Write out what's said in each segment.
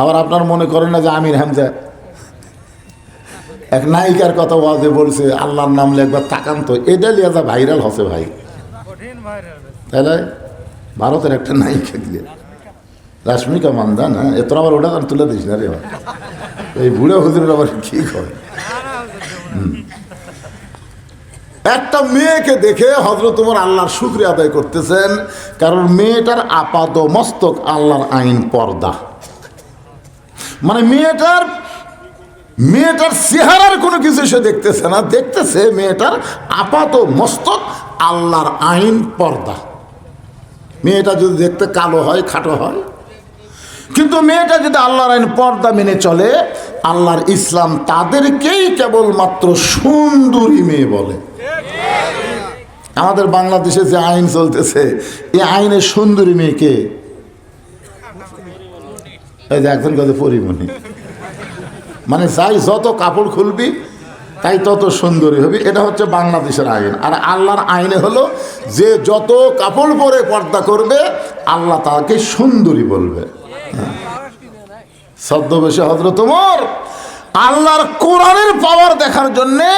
আবার আপনার মনে করেন না যে আমির হামজা। এক নায়িকার কথা ওয়াজে বলছে, আল্লাহর নাম লেখবার তাকান তো, এটা লিয়ে যা ভাইরাল হসে ভাই। তাহলে ভারতের একটা নায়িকা দিয়ে। রাশ্মিকা মান্দা না এত আবার ওটা গান তুলে দিস না রে এই বুড়ো হুজুরের আবার কি করে একটা মেয়েকে দেখে হজরত তোমার আল্লাহর শুক্রিয়া আদায় করতেছেন, কারণ মেয়েটার আপাত মস্তক আল্লাহর আইন পর্দা। মানে মেয়েটার মেয়েটার চেহারার কোনো কিছু সে দেখতেছে না। দেখতেছে মেয়েটার আপাত মস্তক আল্লাহর আইন পর্দা। মেয়েটা যদি দেখতে কালো হয়, খাটো হয়। কিন্তু মেয়েটা যদি আল্লাহর আইন পর্দা মেনে চলে, আল্লাহর ইসলাম তাদেরকেই কেবলমাত্র সুন্দরী মেয়ে বলে। আমাদের বাংলাদেশে যে আইন চলতেছে এই আইনের সুন্দরী মেয়েকে এই যে একজন কাছে পরিমণি মানে। যাই যত কাপড় খুলবি, তাই তত সুন্দরী হবে। এটা হচ্ছে বাংলাদেশের আইন। আর আল্লাহর আইনে হলো যে যত কাপড় পরে পর্দা করবে, আল্লাহ তাকে সুন্দরী বলবে। ছদ্মবেশে হজরত তোমার আল্লাহর কোরআনের পাওয়ার দেখার জন্যে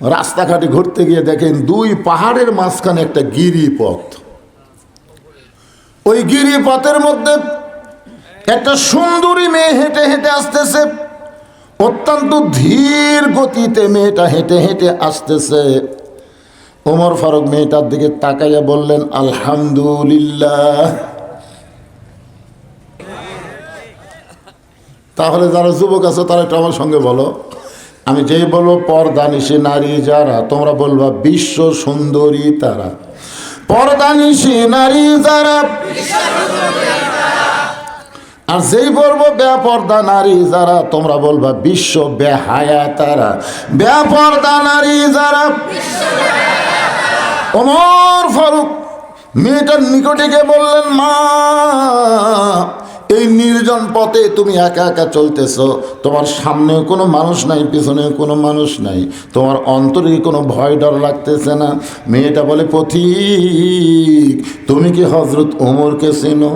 রাস্তাঘাটে ঘুরতে গিয়ে দেখেন দুই পাহাড়ের মাঝখানে একটা গিরিপথ। ওই গিরিপথের মধ্যে একটা সুন্দরী মেয়ে হেঁটে হেঁটে আসতেছে। অত্যন্ত ধীর গতিতে মেয়েটা হেঁটে হেঁটে আসতেছে। ওমর ফারুক মেয়েটার দিকে তাকাইয়া বললেন, আলহামদুলিল্লাহ। তাহলে যারা যুবক আছে, তারা একটু আমার সঙ্গে বলো। আমি যেই বলব, পর্দানিশী নারী যারা, তোমরা বলবা বিশ্ব সুন্দরী তারা। পর্দানিশী নারী যারা আর যেই বলব, বেপর্দা নারী যারা, তোমরা বলবা বিশ্ব বেহায়া তারা বেপর্দা নারী যারা অমর ফারুক, মেয়েটার নিকটে বললেন, মা, এই নির্জন পথে তুমি একা একা চলতেছ। তোমার সামনেও কোনো মানুষ নাই, পিছনেও কোনো মানুষ নাই। তোমার অন্তরে কোনো ভয় ডর লাগতেছে না? মেয়েটা বলে, পথিক, তুমি কি হজরত ওমরকে চেনো?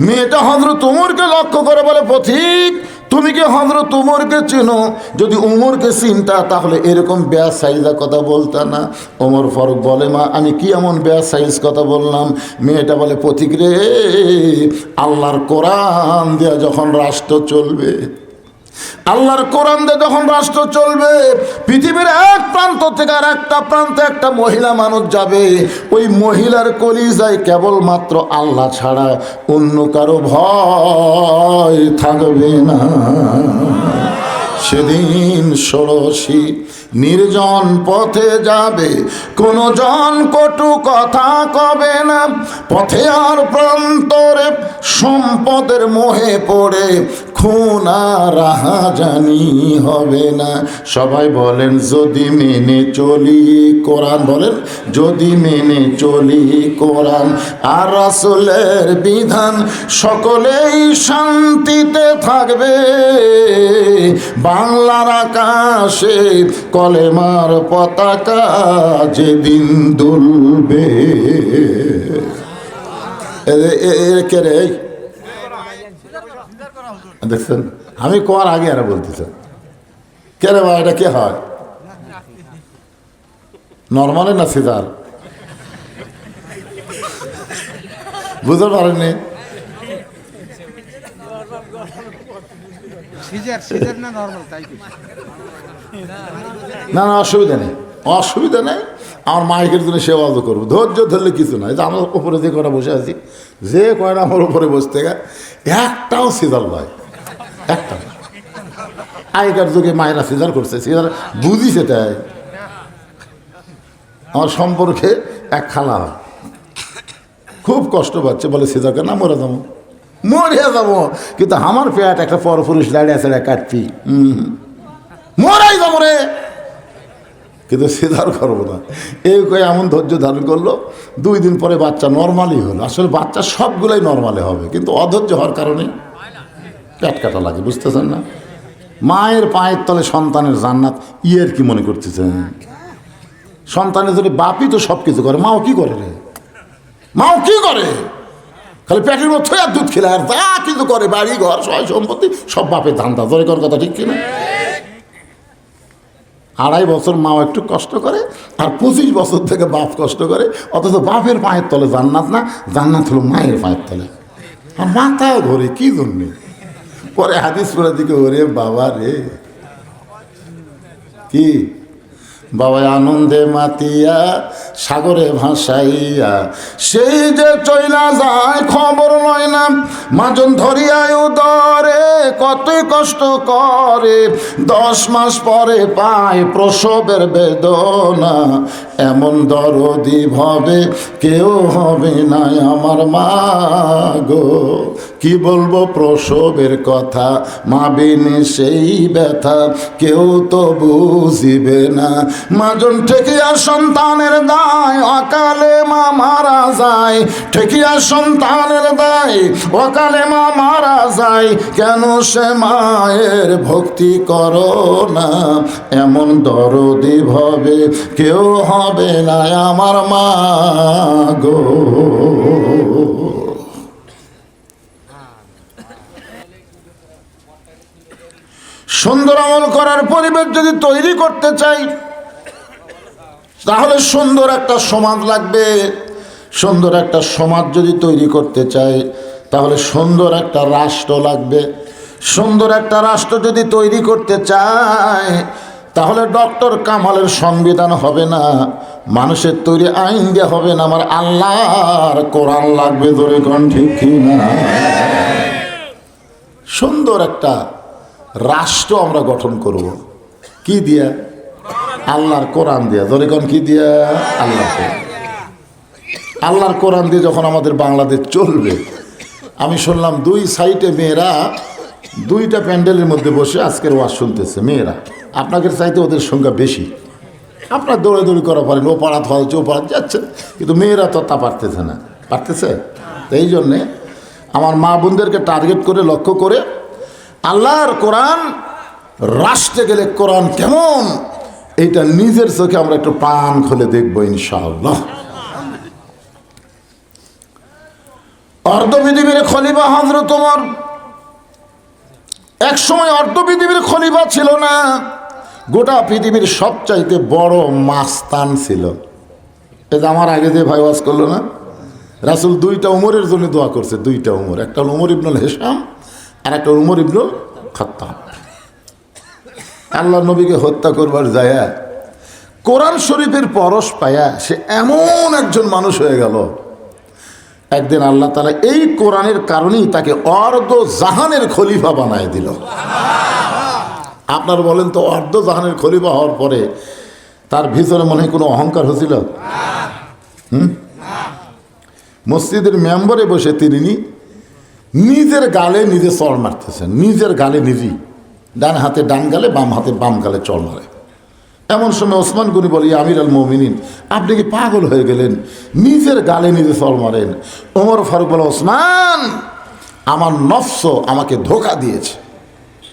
মেয়েটা হজরত উমরকে লক্ষ্য করে বলে, পথিক, তুমি কি হজরত উমরকে চেনো? যদি উমরকে চিনতা, তাহলে এরকম ব্যাস সাইজা কথা বলতা না। ওমর ফারুক বলে, মা, আমি কি এমন ব্যাস সাইজ কথা বললাম? মেয়েটা বলে, পথিক রে, আল্লাহর কোরআন দেয়া যখন রাষ্ট্র চলবে আল্লাহর কোরআন দিয়ে যখন রাষ্ট্র চলবে, পৃথিবীর এক প্রান্ত থেকে আর একটা প্রান্তে একটা মহিলা মানুষ যাবে। ওই মহিলার কলিজায় কেবলমাত্র আল্লাহ ছাড়া অন্য কারও ভয় থাকবে না। সেদিন ষোড়শী নির্জন পথে যাবে। কোন জন কটু কথা কবে না। পথে আর প্রান্তরে সম্পদের মোহে পড়ে। খুন আর জানি হবে না। সবাই বলেন, যদি মেনে চলি কোরআন। বলেন, যদি মেনে চলি কোরআন। আর রাসুলের বিধান সকলেই শান্তিতে থাকবে। বাংলার আকাশে কলেমার পতাকা যেদিন দুলবে। দেখছেন? আমি কোয়ার আগে আর বলতেছেন রে ভাই, এটা কে হয়? নর্মালে না সিদার বুঝতে পারেননি? সিজার সিজার না না অসুবিধা নেই। অসুবিধা নেই, আমার মাইকের জন্য সেবা তো করব। ধৈর্য ধরলে কিছু নাই যে আমার উপরে যে কটা বসে আছি, যে কয়টা আমার উপরে বসতে গে একটাও সিজার নয় একটা আগেকার যুগে মায়েরা সিজার করছে, সিজার বুঝি সেটাই আমার সম্পর্কে এক খালা। খুব কষ্ট পাচ্ছে, বলে সিজারকে না মরে যাব? মরিয়া যাব। কিন্তু আমার পেট একটা পরপুরুষ দাঁড়িয়ে আছে কাটপি। মরাই যাব রে। কিন্তু সিধার করব না। এই কয়ে এমন ধৈর্য ধারণ করল, দুই দিন পরে বাচ্চা নর্মালি হলো। আসলে বাচ্চা সবগুলোই নর্মালি হবে, কিন্তু অধৈর্য হওয়ার কারণে পেট কাটা লাগে, বুঝতেছেন না? মায়ের পায়ের তলে সন্তানের জান্নাত, ইয়ের কি মনে করতেছেন? সন্তানের যদি বাপই তো সব কিছু করে, মাও কি করে রে? মাও কি করে? খালি পেটের মধ্যে আর দুধ খেলে আর যা কিন্তু করে, বাড়ি, ঘর সয় সম্পত্তি, সব বাপের ধান্দা। ধরে কর কথা ঠিক কিনা? আড়াই বছর মাও একটু কষ্ট করে, আর পঁচিশ বছর থেকে বাপ কষ্ট করে, অথচ বাপের পায়ের তলে জান্নাত না, জান্নাত হলো মায়ের পায়ের তলে। আর মাথায় ধরে কি জন্যে? পরে হাদিস করে দিকে ওরে বাবা রে। কি? বাবা আনন্দে মাতিয়া সাগরে ভাসাইয়া। সেই যে চইলা যায়, খবর লয় না। মাজন ধরিয়ায় উদরে, কত কষ্ট করে। দশ মাস পরে পায় প্রসবের বেদনা। এমন দরদি ভাবে কেউ হবে না আমার মা গো। কি বলব প্রসবের কথা? মা বিনে সেই ব্যথা, কেউ তো বুঝিবে না। মাজন ঠেকিয়া সন্তানের দায়, অকালে মা মারা যায়। ঠেকিয়া সন্তানের দায়, অকালে মা মারা যায়। কেন সে মায়ের ভক্তি করো না? এমন দরদি ভাবে কেউ হবে না আমার মা গো। সুন্দর আমল করার পরিবেশ যদি তৈরি করতে চাই, তাহলে সুন্দর একটা সমাজ লাগবে। সুন্দর একটা সমাজ যদি তৈরি করতে চাই, তাহলে সুন্দর একটা রাষ্ট্র লাগবে। সুন্দর একটা রাষ্ট্র যদি তৈরি করতে চায় তাহলে ডক্টর কামালের সংবিধান হবে না, মানুষের তৈরি আইন দিয়ে হবে না। আমার আল্লাহর কোরআন লাগবে ধরে কোন ঠিক কি না সুন্দর একটা রাষ্ট্র আমরা গঠন করব। কি দিয়া? আল্লাহর কোরআন দিয়া। ধরে কোন কি দিয়া? আল্লাহ আল্লাহর কোরআন দিয়ে যখন আমাদের বাংলাদেশ চলবে, আমি শুনলাম দুই সাইডে মেয়েরা দুইটা প্যান্ডেলের মধ্যে বসে আজকের ওয়াজ শুনতেছে, মেয়েরা। আপনাদের চাইতে ওদের সংখ্যা বেশি। আপনার দৌড়াদৌড়ি করা পারেন ও পাড়াত হয়েছে ও পাড়াত যাচ্ছে। কিন্তু মেয়েরা তো তা পারতেছে না। পারতেছে? এই জন্যে আমার মা বোনদেরকে টার্গেট করে, লক্ষ্য করে আল্লাহর কোরআন রাষ্ট্রে গেলে কোরআন কেমন? এটা নিজের চোখে আমরা একটু প্রাণ খুলে দেখব ইনশাআল্লাহ। অর্ধ পৃথিবীর খলিফা হজরত তোমার এক সময় অর্ধ পৃথিবীর খলিফা ছিল না, গোটা পৃথিবীর সবচাইতে বড় মাস্তান ছিল। এই যে আমার আগে যে ভাই করল না, রাসুল দুইটা উমরের জন্য দোয়া করছে, দুইটা উমর, একটা হলো উমর ইবনুল হেসাম আর একটা উমর ইবনুল খত্তাব। আল্লাহ নবীকে হত্যা করবার যায় কোরআন শরীফের পরশ পায়া সে এমন একজন মানুষ হয়ে গেল। একদিন আল্লাহ তালা এই কোরআনের কারণেই তাকে অর্ধ জাহানের খলিফা বানায় দিল। আপনার বলেন তো অর্ধ জাহানের খলিফা হওয়ার পরে তার ভিতরে মনে হয় কোনো অহংকার হয়েছিল? হুম? মসজিদের মেম্বারে বসে তিনি নিজের গালে নিজে চড় মারতেছেন, নিজের গালে নিজেই। ডান হাতে ডান গালে, বাম হাতে বাম গালে চড় মারে। এমন সময় ওসমান গনি বলি আমির আল মমিনিন আপনি কি পাগল হয়ে গেলেন? নিজের গালে নিজে চড় মারেন। ওমর ফারুক বলে, ওসমান, আমার নফস আমাকে ধোকা দিয়েছে।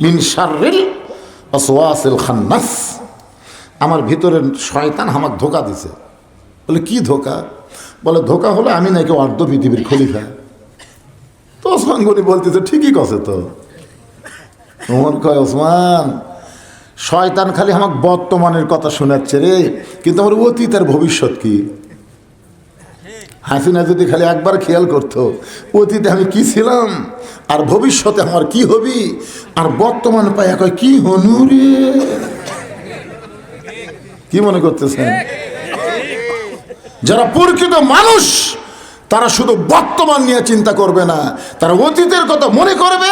মিন শারিল ওয়াসিল খান্নাস। আমার ভিতরের শয়তান আমাকে ধোকা দিছে। বলে, কি ধোকা? বলে, ধোকা হলো আমি নাকি অর্ধ পৃথিবীর খলিফা। ওসমান গনি বলতেছে, ঠিকই কছে তো? ওমর কয়, ওসমান, শয়তান খালি আমাকে বর্তমানের কথা শোনাচ্ছে রে, কিন্তু আমার অতীত আর ভবিষ্যৎ কি? হাসিনা যদি খালি একবার খেয়াল করতো, অতীতে আমি কি ছিলাম, আর ভবিষ্যতে আমার কি হবি, আর বর্তমান পায়া কয়, কি হনু রে? কি মনে করতেছেন? যারা প্রকৃত মানুষ তারা শুধু বর্তমান নিয়ে চিন্তা করবে না, তারা অতীতের কথা মনে করবে,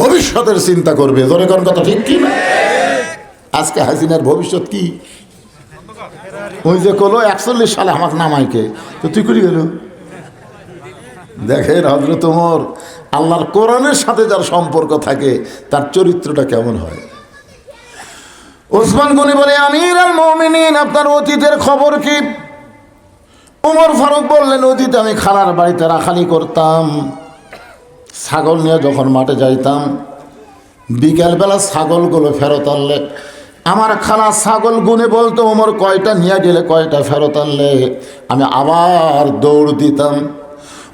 ভবিষ্যতের চিন্তা করবে। ধরে কোন কথা ঠিক কি আজকে হাসিনার ভবিষ্যৎ কি? ওই যে কলো একচল্লিশ সালে আমার নামাইকে তো তুই করি গেল? দেখেন হজরত তোমর আল্লাহর কোরআনের সাথে যার সম্পর্ক থাকে, তার চরিত্রটা কেমন হয়? ওসমান গনি বলে, আমির আল মমিনিন আপনার অতীতের খবর কি? উমর ফারুক বললেন অতীতে আমি খালার বাড়িতে রাখালি করতাম। ছাগল নিয়ে যখন মাঠে যাইতাম, বিকেলবেলা ছাগলগুলো ফেরত আনলে, আমার খালা ছাগল গুনে বলতো ওমর কয়টা নিয়ে গেলে কয়টা ফেরত আনলে? আমি আবার দৌড় দিতাম।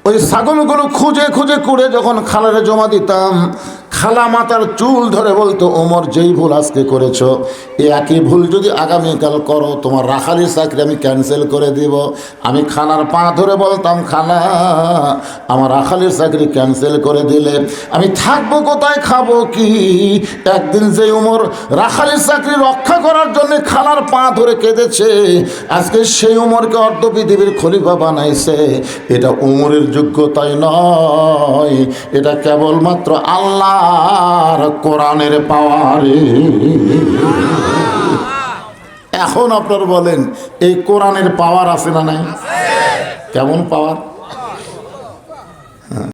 ওই ছাগলগুলো খুঁজে খুঁজে করে যখন খালারে জমা দিতাম, খালা মাতার চুল ধরে বলতো, ওমর, যেই ভুল আজকে করেছ, এ একই ভুল যদি আগামীকাল করো, তোমার রাখালির চাকরি আমি ক্যান্সেল করে দিব। আমি খালার পা ধরে বলতাম, খালা, আমার রাখালির চাকরি ক্যান্সেল করে দিলে আমি থাকব কোথায়, খাব কি? একদিন যে উমর রাখালির চাকরি রক্ষা করার জন্য খালার পা ধরে কেঁদেছে, আজকে সেই উমরকে অর্ধ পৃথিবীর খলিফা বানাইছে। এটা উমরের যোগ্যতাই নয়। এটা কেবলমাত্র আল্লাহর কোরআনের পাওয়ারে এখন আপনার বলেন, এই কোরআনের পাওয়ার আছে না নাই? কেমন পাওয়ার?